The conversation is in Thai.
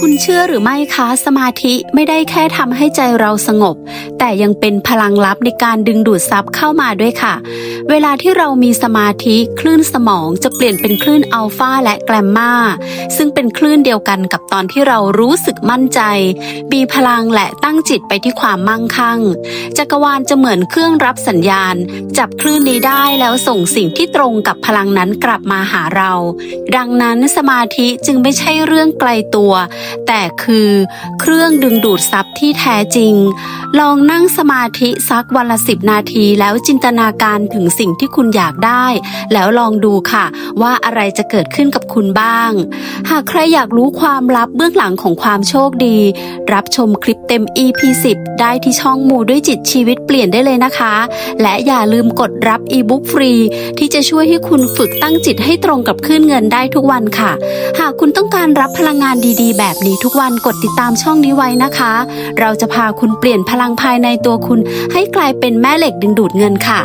คุณเชื่อหรือไม่คะสมาธิไม่ได้แค่ทำให้ใจเราสงบ แต่ยังเป็นพลังลับในการดึงดูดซับเข้ามาด้วยค่ะ เวลาที่เรามีสมาธิคลื่นสมองจะเปลี่ยนเป็นคลื่นอัลฟาและแกรมมาซึ่งเป็นคลื่นเดียวกันกับตอนที่เรารู้สึกมั่นใจ มีพลังและตั้งจิตไปที่ความมั่งคั่ง จักรวาลจะเหมือนเครื่องรับสัญญาณ จับคลื่นนี้ได้แล้วส่งสิ่งที่ตรงกับพลังนั้นกลับมาหาเรา ดังนั้นสมาธิจึงไม่ใช่เรื่องไกลตัวแต่คือเครื่องดึงดูดซับที่แท้จริงลองนั่งสมาธิสักวันละสิบนาทีแล้วจินตนาการถึงสิ่งที่คุณอยากได้ แล้วลองดูค่ะ ว่าอะไรจะเกิดขึ้นกับคุณบ้าง หากใครอยากรู้ความลับเบื้องหลังของความโชคดี รับชมคลิปเต็ม EP 10ได้ที่ช่องมูด้วยจิตชีวิตเปลี่ยนได้เลยนะคะ และอย่าลืมกดรับอีบุ๊กฟรี ที่จะช่วยให้คุณฝึกตั้งจิตให้ตรงกับคลื่นเงินได้ทุกวันค่ะ หากคุณต้องการรับพลังงานดีๆ แบบนี้ทุกวันกดติดตามช่องนี้ไว้นะคะ เราจะพาคุณเปลี่ยนพลังภายในตัวคุณให้กลายเป็นแม่เหล็กดึงดูดเงินค่ะ